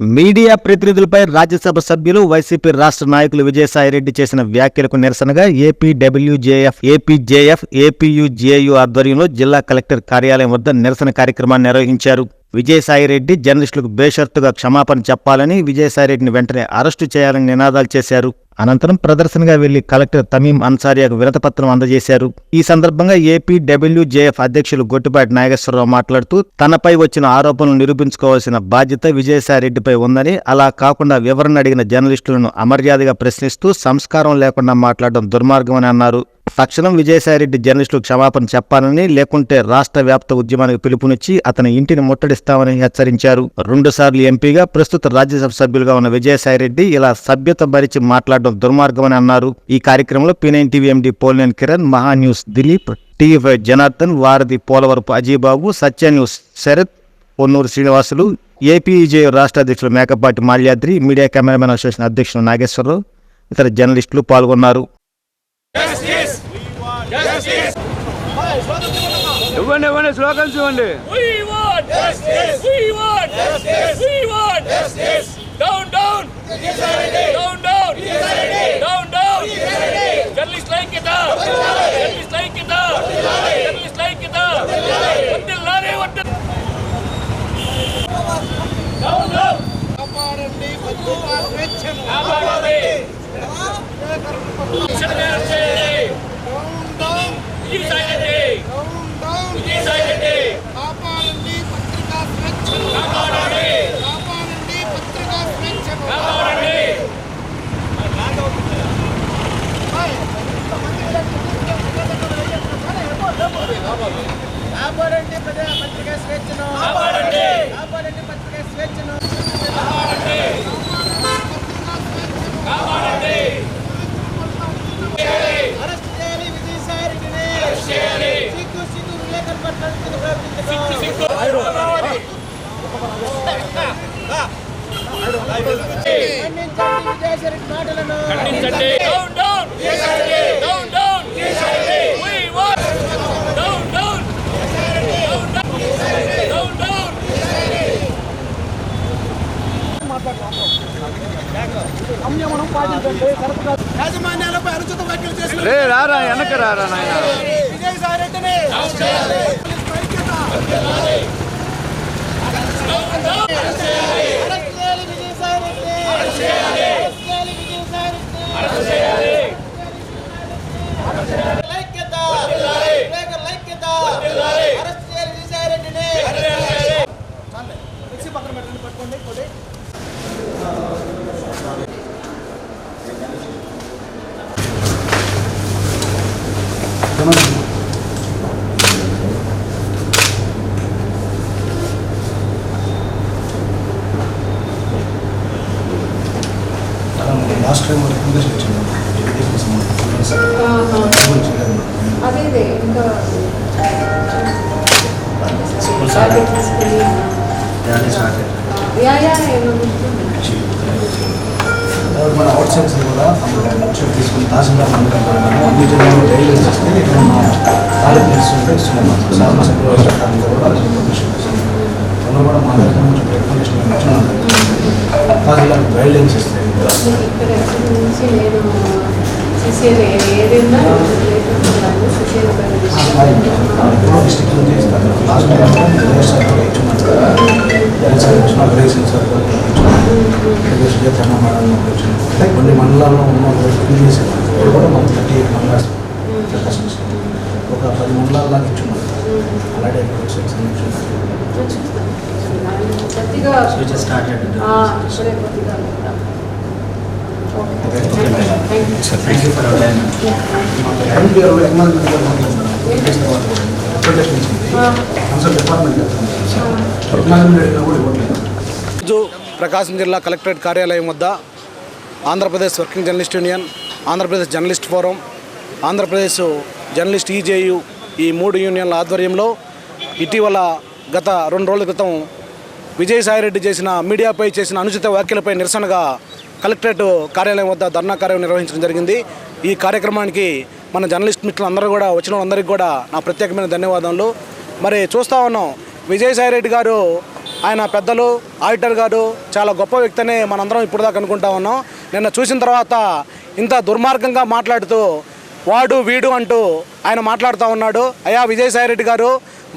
Media ప్రతినిధులపై Rajya Sabha సభ్యులు YCP రాష్ట్ర నాయకులు విజయసాయిరెడ్డి చేసిన వ్యాఖ్యలకు నిరసనగా ఏపీడబ్ల్యూజేఎఫ్ ఏపీజేఎఫ్ ఏపీయుజేయు ఆధ్వర్యంలో జిల్లా కలెక్టర్ కార్యాలయం వద్ద నిరసన కార్యక్రమాన్ని నిర్వహించారు. విజయసాయిరెడ్డి జర్నలిస్టులకు బేషరతుగా క్షమాపణ చెప్పాలని విజయసాయిరెడ్డిని వెంటనే అరెస్టు చేయాలని నినాదాలు చేశారు. అనంతరం ప్రదర్శనగా వెళ్ళి కలెక్టర్ తమీం అన్సారియాకు వినతపత్రం అందజేశారు. ఈ సందర్భంగా ఏపీ డబ్ల్యూజేఎఫ్ అధ్యక్షులు గొట్టిపాటి నాగేశ్వరరావు మాట్లాడుతూ తనపై వచ్చిన ఆరోపణలు నిరూపించుకోవాల్సిన బాధ్యత విజయసాయిరెడ్డిపై ఉందని అలా కాకుండా వివరణ అడిగిన జర్నలిస్టులను అమర్యాదగా ప్రశ్నిస్తూ సంస్కారం లేకుండా మాట్లాడడం దుర్మార్గమని అన్నారు. తక్షణం విజయసాయిరెడ్డి జర్నలిస్టులు క్షమాపణ చెప్పాలని లేకుంటే రాష్ట్ర వ్యాప్త ఉద్యమానికి పిలుపునిచ్చి అతని ఇంటిని ముట్టడిస్తామని హెచ్చరించారు. రెండుసార్లు ఎంపీగా ప్రస్తుత రాజ్యసభ సభ్యులుగా ఉన్న విజయసాయిరెడ్డి ఇలా సభ్యత భరించి మాట్లాడడం దుర్మార్గమని అన్నారు. ఈ కార్యక్రమంలో P nine TV MD Polineni Kiran Maha news Dilip TV five Janardhan వారధి పోలవరపు అజీబాబు సత్య న్యూస్ శరత్ పొన్నూరు శ్రీనివాసులు ఏపీజే రాష్ట్ర అధ్యక్షులు Mekapati Malyadri media cameraman association అధ్యక్షులు నాగేశ్వరరావు ఇతర జర్నలిస్టులు పాల్గొన్నారు. ఇవ్వండి ఇవ్వండి స్లోగన్స్ ఇవ్వండి We want justice. We want justice. We want justice. Down, down. Down, down. Down, down. Journalist like it up. Journalist like it up. Journalist like it up. వడ్డిల్లారే వడ్డిల్- Down, down. కాపాడాలి. తక్షణమే arrest చేయాలి. విజయసాయిరెడ్డి. విజయసాయిరెడ్డి. కాపాడండి పత్రికా స్వేచ్ఛను కాపాడాలి. కాపాడండి పత్రికా స్వేచ్ఛను కాపాడండి. కాపాడండి ప్రజా పత్రికా స్వేచ్ఛను కాపాడండి. కాపాడండి పత్రికా స్వేచ్ఛను కాపాడండి. కాపాడండి. అరెస్ట్ చేయాలి విజయసాయి రెడ్డిని చేయాలి. సిగ్గు సిగ్గు విలేకరుల పట్ల అనుచిత ప్రవర్తించడం. సిగ్గు. ఖండించండి విజయసాయి రెడ్డి మాటలను ఖండించండి. Down, down. Down, down. We want. Down, down. Down, down. Down, down. యాజమాన్యాలపై అనుచిత వ్యాఖ్యలు చేసిన రే రారా వెనక రారా నాయన. విజయసాయి రెడ్డిని అరెస్ట్ చేయాలి విజయసాయి రెడ్డి అరెస్ట్ చేయాలి విజయసాయి రెడ్డి లైక్యత విలేకరుల ఐక్యత అరెస్ట్ చేయాలి విజయసాయి రెడ్డిని చాలే. మిక్సీ పక్కన పెట్టండి పట్టుకోండి కొద్ది లాస్ట్ టైం రికమెండేషన్ వచ్చింది అదే సైడ్స్ కూడా అప్పుడు తీసుకుని తహసీల్దార్ అన్ని జిల్లాలో డైలీ చేస్తే తాలూకు తెలుస్తుంటే ఇస్తున్నాం. సార్ మా కూడా మొన్న కూడా మా దగ్గర నుంచి రికమెండేషన్ వచ్చినాం తహసీల్దార్ ఇస్తాయి నుంచి డిస్ట్రిక్ట్ లాస్ట్ సార్ కూడా ఇచ్చున్నాం విజయ్ సార్ ఇచ్చిన గ్రేసన్ సార్ కూడా ఇచ్చున్నాం సుజాత మేడం ఇచ్చున్నాం అంటే కొన్ని మండలాల్లో ఉన్న ప్రీవియస్ ఇప్పుడు కూడా మనం థర్టీ ఎయిట్ మండలాస్ ఒక పది మండలాల దాకా ఇచ్చున్నాం అలాగే సెక్షన్ ఇచ్చున్నాం ఓకే థ్యాంక్ యూ ఇచ్చింది కన్సల్ట్ డిపార్ట్మెంట్ ఎకనామిక్ కూడా ఇవ్వట్లేదు ప్రకాశం జిల్లా కలెక్టరేట్ కార్యాలయం వద్ద Andhra Pradesh working journalist union Andhra Pradesh journalist forum Andhra Pradesh journalist EJU ఈ మూడు యూనియన్ల ఆధ్వర్యంలో ఇటీవల గత రెండు రోజుల క్రితం విజయసాయిరెడ్డి చేసిన మీడియాపై చేసిన అనుచిత వ్యాఖ్యలపై నిరసనగా కలెక్టరేట్ కార్యాలయం వద్ద ధర్నా కార్యం నిర్వహించడం జరిగింది. ఈ కార్యక్రమానికి మన జర్నలిస్ట్ మిత్రులందరూ కూడా వచ్చిన వాళ్ళందరికీ కూడా నా ప్రత్యేకమైన ధన్యవాదాలు మరి చూస్తా ఉన్నాం విజయసాయిరెడ్డి గారు ఆయన పెద్దలు ఆడిటర్ గారు చాలా గొప్ప వ్యక్తి అని మనందరం ఇప్పుడు దాకా అనుకుంటా ఉన్నాం. నిన్న చూసిన తర్వాత ఇంత దుర్మార్గంగా మాట్లాడుతూ వాడు వీడు అంటూ ఆయన మాట్లాడుతూ ఉన్నాడు. అయ్యా విజయసాయి రెడ్డి గారు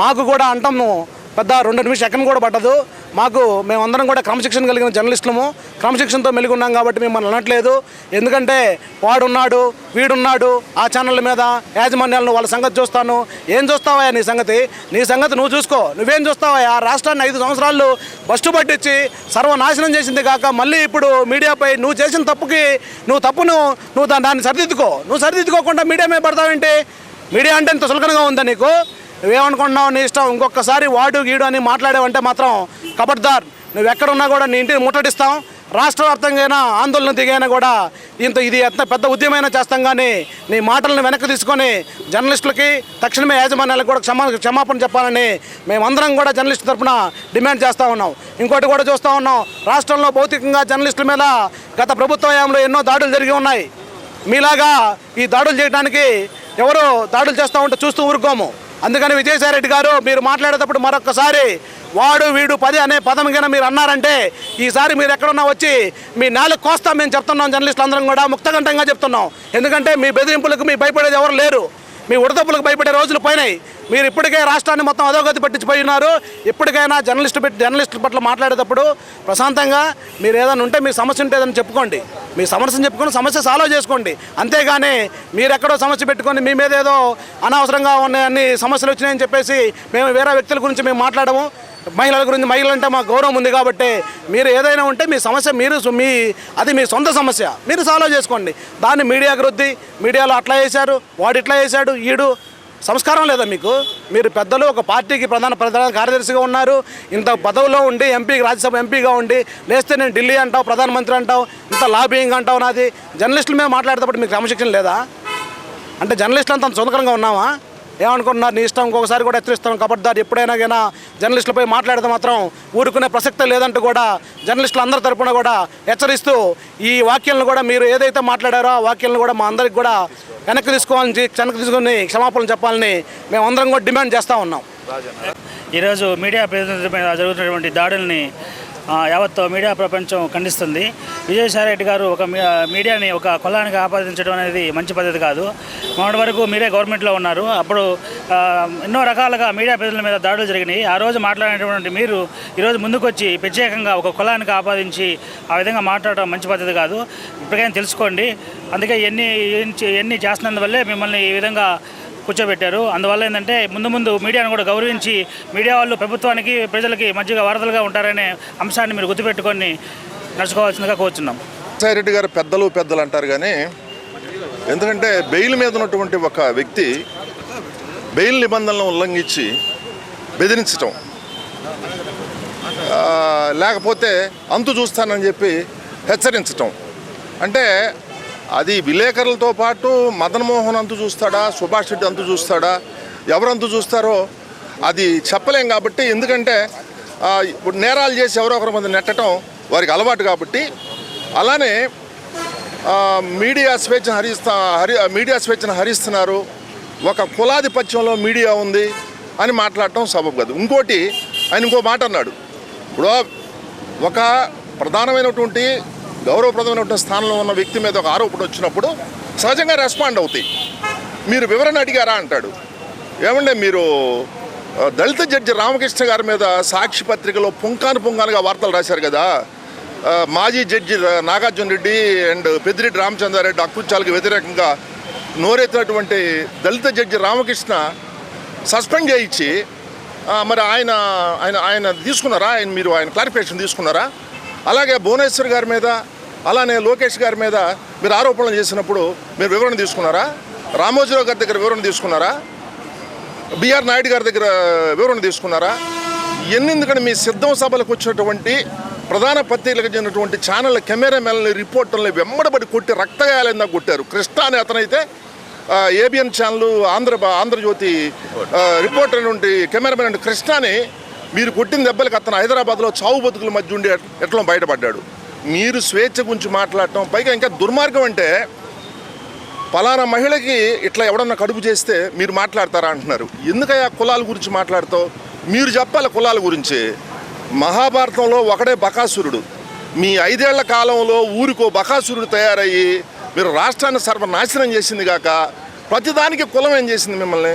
మాకు కూడా అంటాము. పెద్ద రెండు నిమిషం ఎక్కని కూడా పట్టదు. మాకు మేమందరం కూడా క్రమశిక్షణ కలిగిన జర్నలిస్టులము. క్రమశిక్షణతో మెలిగి ఉన్నాం కాబట్టి మిమ్మల్ని అనట్లేదు. ఎందుకంటే వాడున్నాడు వీడున్నాడు ఆ ఛానళ్ళ మీద యాజమాన్యాలను వాళ్ళ సంగతి చూస్తాను. ఏం చూస్తావా నీ సంగతి? నీ సంగతి నువ్వు చూసుకో. నువ్వేం చూస్తావా ఆ రాష్ట్రాన్ని ఐదు సంవత్సరాలు బస్టు పట్టించి సర్వనాశనం చేసింది కాక మళ్ళీ ఇప్పుడు మీడియాపై నువ్వు చేసిన తప్పుకి నువ్వు తప్పును నువ్వు దాన్ని సరిదిద్దుకో. నువ్వు సరిదిద్దుకోకుండా మీడియా మీద పడతావేంటి? మీడియా అంటే ఇంత సులకనగా ఉందా నీకు? నువ్వేమనుకుంటున్నావు నీ ఇష్టం. ఇంకొకసారి వాడు గీడు అని మాట్లాడావంటే మాత్రం కబడ్దార్. నువ్వు ఎక్కడున్నా కూడా నీ ఇంటిని ముట్టడిస్తాం. రాష్ట్ర వ్యాప్తంగా ఆందోళన దిగైనా కూడా ఇంత ఇది ఎంత పెద్ద ఉద్యమైనా చేస్తాం కానీ నీ మాటలను వెనక్కి తీసుకొని జర్నలిస్టులకి తక్షణమే యాజమాన్యాలకు కూడా క్షమా క్షమాపణ చెప్పాలని మేమందరం కూడా జర్నలిస్టు తరఫున డిమాండ్ చేస్తూ ఉన్నాం. ఇంకోటి కూడా చూస్తూ ఉన్నాం. రాష్ట్రంలో భౌతికంగా జర్నలిస్టుల మీద గత ప్రభుత్వ హయాంలో ఎన్నో దాడులు జరిగి ఉన్నాయి. మీలాగా ఈ దాడులు చేయడానికి ఎవరు దాడులు చేస్తూ ఉంటే చూస్తూ ఊరుకోము. అందుకని విజయసాయిరెడ్డి గారు మీరు మాట్లాడేటప్పుడు మరొకసారి వాడు వీడు పది అనే పదం కింద మీరు అన్నారంటే ఈసారి మీరు ఎక్కడున్నా వచ్చి మీ నాలుగు కోస్తాం మేము చెప్తున్నాం జర్నలిస్టులు అందరం కూడా ముక్తఘంటంగా చెప్తున్నాం. ఎందుకంటే మీ బెదిరింపులకు మీ భయపడేది ఎవరు లేరు. మీ ఉడతప్పులకు భయపడే రోజులు పోయినాయి. మీరు ఇప్పటికే రాష్ట్రాన్ని మొత్తం అధోగతి పట్టించిపోయి ఉన్నారు. ఇప్పటికైనా జర్నలిస్ట్ పెట్టి జర్నలిస్టుల పట్ల మాట్లాడేటప్పుడు ప్రశాంతంగా మీరు ఏదైనా ఉంటే మీ సమస్య ఉంటే చెప్పుకోండి. మీ సమస్యను చెప్పుకొని సమస్య సాల్వ్ చేసుకోండి. అంతేగాని మీరెక్కడో సమస్య పెట్టుకొని మీ మీద ఏదో అనవసరంగా ఉన్నాయన్ని సమస్యలు వచ్చినాయని చెప్పేసి మేము వేరే వ్యక్తుల గురించి మేము మాట్లాడము. మహిళల గురించి మహిళలంటే మాకు గౌరవం ఉంది కాబట్టి మీరు ఏదైనా ఉంటే మీ సమస్య మీరు మీ అది మీ సొంత సమస్య. మీరు సాల్వ్ చేసుకోండి. దాన్ని మీడియాకి రుద్ది మీడియాలో అట్లా చేశారు వాడు ఇట్లా చేశాడు ఈడు సంస్కారం లేదా మీకు? మీరు పెద్దలు ఒక పార్టీకి ప్రధాన ప్రధాన కార్యదర్శిగా ఉన్నారు ఇంత పదవిలో ఉండి ఎంపీకి రాజ్యసభ ఎంపీగా ఉండి లేస్తే నేను ఢిల్లీ అంటావు ప్రధానమంత్రి అంటావు ఇంత లాబింగ్ అంటావు నాది. జర్నలిస్టుల మీద మాట్లాడేటప్పుడు మీకు క్రమశిక్షణ లేదా? అంటే జర్నలిస్టులు అంత సొంతకరంగా ఉన్నావా? ఏమనుకుంటున్నారు? నీ ఇష్టం ఇంకొకసారి కూడా హెచ్చరిస్తాం. కబడ్దారు ఎప్పుడైనా కానీ జర్నలిస్టులపై మాట్లాడితే మాత్రం ఊరుకునే ప్రసక్తే లేదంటూ కూడా జర్నలిస్టులు అందరి తరపున కూడా హెచ్చరిస్తూ ఈ వాక్యాలను కూడా మీరు ఏదైతే మాట్లాడారో ఆ వాక్యాలను కూడా మా అందరికి కూడా వెనక్కి తీసుకోవాలని వెనక్కి తీసుకొని క్షమాపణలు చెప్పాలని మేము అందరం కూడా డిమాండ్ చేస్తూ ఉన్నాం. ఈరోజు మీడియా ప్రతినిధుల మీద జరుగుతున్నటువంటి దాడుల్ని యావత్ మీడియా ప్రపంచం ఖండిస్తుంది. విజయసాయి రెడ్డి గారు ఒక మీడియాని ఒక కులానికి ఆపాదించడం అనేది మంచి పద్ధతి కాదు. మొన్నటి వరకు మీరే గవర్నమెంట్లో ఉన్నారు. అప్పుడు ఎన్నో రకాలుగా మీడియా ప్రజల మీద దాడులు జరిగినాయి. ఆ రోజు మాట్లాడినటువంటి మీరు ఈరోజు ముందుకొచ్చి ప్రత్యేకంగా ఒక కులానికి ఆపాదించి ఆ విధంగా మాట్లాడడం మంచి పద్ధతి కాదు. ఇప్పటికైనా తెలుసుకోండి. అందుకే ఎన్ని ఎన్ని చేస్తున్నందువల్లే మిమ్మల్ని ఈ విధంగా కూర్చోబెట్టారు. అందువల్ల ఏంటంటే ముందు ముందు మీడియాను కూడా గౌరవించి మీడియా వాళ్ళు ప్రభుత్వానికి ప్రజలకి మధ్యగా వారధులుగా ఉంటారనే అంశాన్ని మీరు గుర్తుపెట్టుకొని నడుచుకోవాల్సిందిగా కోరుచున్నాం. సాయి రెడ్డి గారు పెద్దలు పెద్దలు అంటారు కానీ ఎందుకంటే బెయిల్ మీద ఉన్నటువంటి ఒక వ్యక్తి బెయిల్ నిబంధనలను ఉల్లంఘించి బెదిరించటం. లేకపోతే అంతు చూస్తానని చెప్పి హెచ్చరించటం. అంటే అది విలేకరులతో పాటు మదన్ మోహన్ అంతు చూస్తాడా సుభాష్ రెడ్డి అంతు చూస్తాడా ఎవరంతు చూస్తారో అది చెప్పలేం కాబట్టి ఎందుకంటే ఇప్పుడు నేరాలు చేసి ఎవరో ఒకరి మంది నెట్టడం వారికి అలవాటు కాబట్టి అలానే మీడియా స్వేచ్ఛను హరిస్తా హరి మీడియా స్వేచ్ఛను హరిస్తున్నారు. ఒక కులాధిపత్యంలో మీడియా ఉంది అని మాట్లాడటం సబబు కాదు. ఇంకోటి ఆయన ఇంకో మాట అన్నాడు. ఇప్పుడు ఒక ప్రధానమైనటువంటి గౌరవప్రదమైనటువంటి స్థానంలో ఉన్న వ్యక్తి మీద ఒక ఆరోపణ వచ్చినప్పుడు సహజంగా రెస్పాండ్ అవుతాయి. మీరు వివరణ అడిగారా అంటాడు. ఏమంటే మీరు దళిత జడ్జి రామకృష్ణ గారి మీద సాక్షి పత్రికలో పుంకాను పుంకానుగా వార్తలు రాశారు కదా. మాజీ జడ్జి నాగార్జున రెడ్డి అండ్ పెద్దిరెడ్డి రామచంద్రారెడ్డి అకృత్యాలకు వ్యతిరేకంగా నోరెత్తినటువంటి దళిత జడ్జి రామకృష్ణ సస్పెండ్ చేయించి మరి ఆయన ఆయన ఆయన తీసుకున్నారా? ఆయన మీరు ఆయన క్లారిఫికేషన్ తీసుకున్నారా? అలాగే భువనేశ్వర్ గారి మీద అలానే లోకేష్ గారి మీద మీరు ఆరోపణలు చేసినప్పుడు మీరు వివరణ తీసుకున్నారా? రామోజీరావు గారి దగ్గర వివరణ తీసుకున్నారా? బిఆర్ నాయుడు గారి దగ్గర వివరణ తీసుకున్నారా? ఎన్నెందుకంటే మీ సిద్ధం సభలకు వచ్చినటువంటి ప్రధాన పత్రికలకు చెందినటువంటి ఛానళ్ళ కెమెరామెన్లని రిపోర్టర్ని వెంబడబడి కొట్టి రక్తగాయాలందా కొట్టారు. కృష్ణ అనే అతనైతే ABN channel Andhra Andhra Jyothi reporter నుండి కెమెరామెన్ నుండి కృష్ణని మీరు కొట్టిన దెబ్బలకి అతను హైదరాబాద్లో చావు బతుకుల మధ్య ఉండి ఎట్లా బయటపడ్డాడు? మీరు స్వేచ్ఛ గురించి మాట్లాడటం పైగా ఇంకా దుర్మార్గం అంటే పలానా మహిళకి ఇట్లా ఎవడన్నా కడుపు చేస్తే మీరు మాట్లాడతారా అంటున్నారు. ఎందుకయ్యా కులాల గురించి మాట్లాడతావు? మీరు చెప్పాలి కులాల గురించి. మహాభారతంలో ఒకడే బకాసురుడు. మీ ఐదేళ్ళ కాలంలో ఊరికో బకాసురుడు తయారయ్యి మీరు రాష్ట్రాన్ని సర్వనాశనం చేసింది కాక ప్రతిదానికి కులం ఏం చేసింది మిమ్మల్ని?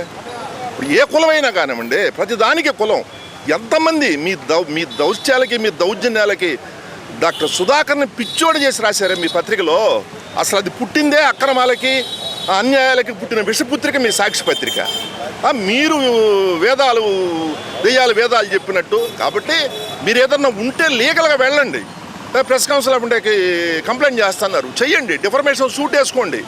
ఏ కులమైనా కానివ్వండి ప్రతిదానికి కులం. ఎంతమంది మీ దౌ మీ దౌత్యాలకి మీ దౌర్జన్యాలకి డాక్టర్ సుధాకర్ని పిచ్చోడు చేసి రాశారే మీ పత్రికలో? అసలు అది పుట్టిందే అక్రమాలకి అన్యాయాలకి పుట్టిన విషపుత్రిక మీ సాక్షి పత్రిక. మీరు వేదాలు దెయ్యాలు వేదాలు చెప్పినట్టు. కాబట్టి మీరు ఏదన్నా ఉంటే లీగల్గా వెళ్ళండి. ప్రెస్ కౌన్సిల్ అంటే కంప్లైంట్ చేస్తున్నారు. చెయ్యండి డిఫర్మేషన్ సూట్ వేసుకోండి.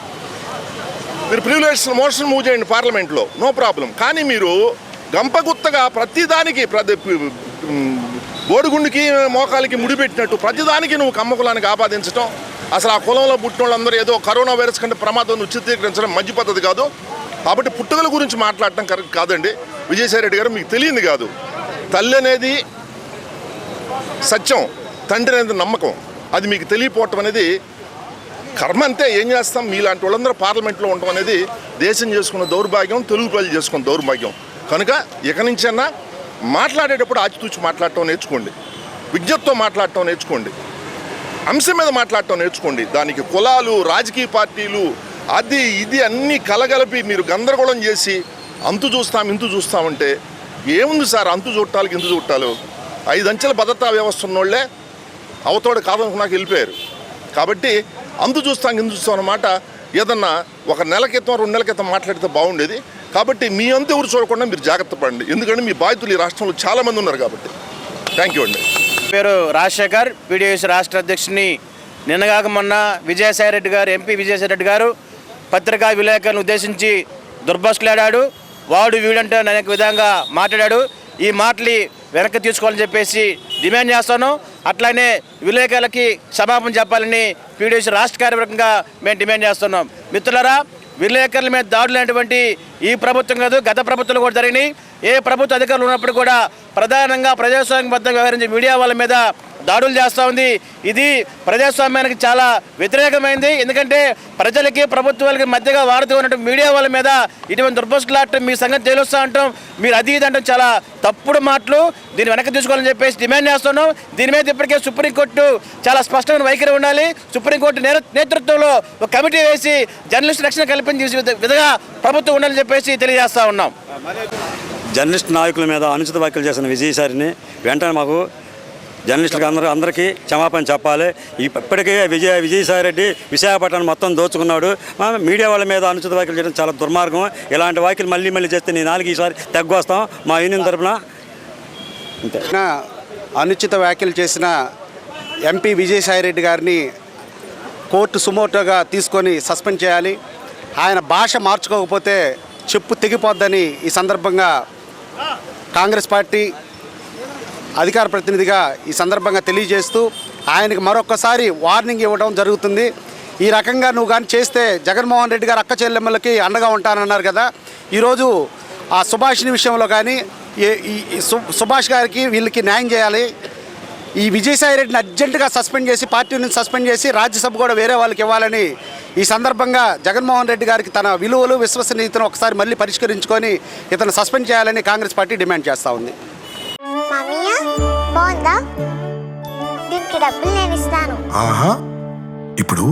మీరు ప్రివిలేజ్ మోషన్ మూవ్ చేయండి పార్లమెంట్లో. No problem. కానీ మీరు గంపగుత్తగా ప్రతిదానికి ప్రతి ఉమ్, మోకాలకి మోకాలికి ముడిపెట్టినట్టు ప్రతిదానికి నువ్వు కమ్మకులానికి ఆపాదించడం అసలు ఆ కులంలో పుట్టిన వాళ్ళందరూ ఏదో కరోనా వైరస్ కంటే ప్రమాదం ఉచితీకరించడం మంచి పద్ధతి కాదు. కాబట్టి పుట్టుకల గురించి మాట్లాడటం కరెక్ట్ కాదండి. విజయసాయిరెడ్డి గారు మీకు తెలియంది కాదు. తల్లి అనేది సత్యం తండ్రి అనేది నమ్మకం. అది మీకు తెలియపోవటం అనేది కర్మ అంతే ఏం చేస్తాం? మీలాంటి వాళ్ళందరూ పార్లమెంట్లో ఉండటం అనేది దేశం చేసుకున్న దౌర్భాగ్యం తెలుగు ప్రజలు చేసుకున్న దౌర్భాగ్యం. కనుక ఇక నుంచన్నా మాట్లాడేటప్పుడు ఆచితూచి మాట్లాడటం నేర్చుకోండి. విజ్ఞప్తితో మాట్లాడటం నేర్చుకోండి. అంశం మీద మాట్లాడటం నేర్చుకోండి. దానికి కులాలు రాజకీయ పార్టీలు అది ఇది అన్నీ కలగలిపి మీరు గందరగోళం చేసి అంతు చూస్తాం ఇంతు చూస్తామంటే ఏముంది సార్? అంతు చుట్టాలకి ఇంతు చుట్టాలు ఐదు అంచెల భద్రతా వ్యవస్థ ఉన్నోళ్ళే అవతోడు కాదనుకున్నాక వెళ్ళిపోయారు. కాబట్టి అందు చూస్తాం ఇందు చూస్తాం అన్నమాట ఏదన్నా ఒక నెల క్రితం రెండు నెలల క్రితం మాట్లాడితే బాగుండేది. కాబట్టి మీ అంతా ఊరు చూడకుండా మీరు జాగ్రత్త పడండి. ఎందుకంటే మీ బాధితులు ఈ రాష్ట్రంలో చాలామంది ఉన్నారు కాబట్టి. థ్యాంక్ యూ అండి. పేరు రాజశేఖర్ పీడిఎస్ రాష్ట్ర అధ్యక్షుని నిన్నగాక మొన్న విజయసాయి రెడ్డి గారు ఎంపీ విజయసాయి రెడ్డి గారు పత్రికా విలేకరులను ఉద్దేశించి దుర్భాషలాడాడు. వాడు వీడంటే అనేక విధంగా మాట్లాడాడు. ఈ మాటలు వెనక్కి తీసుకోవాలని చెప్పేసి డిమాండ్ చేస్తాను. అట్లానే విలేకరులకి క్షమాపణ చెప్పాలని పీడిఎస్ రాష్ట్ర కార్యవర్గంగా మేము డిమాండ్ చేస్తున్నాం. మిత్రులరా విలేకరుల మీద దాడులు ఈ ప్రభుత్వం కాదు గత ప్రభుత్వాలు కూడా జరిగినాయి. ఏ ప్రభుత్వ అధికారులు ఉన్నప్పుడు కూడా ప్రధానంగా ప్రజాస్వామ్యబద్ధంగా వ్యవహరించే మీడియా వాళ్ళ మీద దాడులు చేస్తూ ఉంది. ఇది ప్రజాస్వామ్యానికి చాలా వ్యతిరేకమైంది. ఎందుకంటే ప్రజలకి ప్రభుత్వాలకి మధ్యగా వాడుతూ ఉన్నటువంటి మీడియా వాళ్ళ మీద ఇటువంటి దుర్భాషలాడటం మీ సంగతి తెలుస్తూ అంటాం. మీరు అది ఇది అంటాం. చాలా తప్పుడు మాటలు. దీన్ని వెనక్కి తీసుకోవాలని చెప్పేసి డిమాండ్ చేస్తున్నాం. దీని మీద ఇప్పటికే సుప్రీంకోర్టు చాలా స్పష్టమైన వైఖరి ఉండాలి. సుప్రీంకోర్టు నేతృత్వంలో ఒక కమిటీ వేసి జర్నలిస్ట్ రక్షణ కల్పించే విధంగా ప్రభుత్వం ఉండాలని చెప్పేసి తెలియజేస్తా ఉన్నాం. జర్నలిస్ట్ నాయకుల మీద అనుచిత వ్యాఖ్యలు చేసిన విజయసారిని వెంటనే మాకు జర్నలిస్టులకు అందరూ అందరికీ క్షమాపణ చెప్పాలి. ఇప్పటికే విజయ విజయసాయి రెడ్డి విశాఖపట్నం మొత్తం దోచుకున్నాడు. మీడియా వాళ్ళ మీద అనుచిత వ్యాఖ్యలు చేయడం చాలా దుర్మార్గం. ఇలాంటి వ్యాఖ్యలు మళ్ళీ మళ్ళీ చేస్తే నీ నాలుగు ఈసారి తగ్గొస్తాం. మా యూనియన్ తరఫున అంతే. అనుచిత వ్యాఖ్యలు చేసిన ఎంపీ విజయసాయి రెడ్డి గారిని కోర్టు సుమోటోగా తీసుకొని సస్పెండ్ చేయాలి. ఆయన భాష మార్చుకోకపోతే చెప్పు తెగిపోద్దని ఈ సందర్భంగా కాంగ్రెస్ పార్టీ అధికార ప్రతినిధిగా ఈ సందర్భంగా తెలియజేస్తూ ఆయనకి మరొకసారి వార్నింగ్ ఇవ్వడం జరుగుతుంది. ఈ రకంగా నువ్వు కానీ చేస్తే జగన్మోహన్ రెడ్డి గారు అక్క చెల్లెమ్మలకి అండగా ఉంటానన్నారు కదా. ఈరోజు ఆ సుభాష్ని విషయంలో కానీ ఏ- ఈ సు- సుభాష్ గారికి వీళ్ళకి న్యాయం చేయాలి. ఈ విజయసాయి రెడ్డిని అర్జెంటుగా సస్పెండ్ చేసి పార్టీ నుంచి సస్పెండ్ చేసి రాజ్యసభ కూడా వేరే వాళ్ళకి ఇవ్వాలని ఈ సందర్భంగా జగన్మోహన్ రెడ్డి గారికి తన విలువలు విశ్వసనీయతను ఒకసారి మళ్ళీ పరిష్కరించుకొని ఇతను సస్పెండ్ చేయాలని కాంగ్రెస్ పార్టీ డిమాండ్ చేస్తూ ఉంది. ఇప్పుడు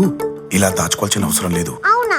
ఇలా దాచుకోవాల్సిన అవసరం లేదు. అవునా?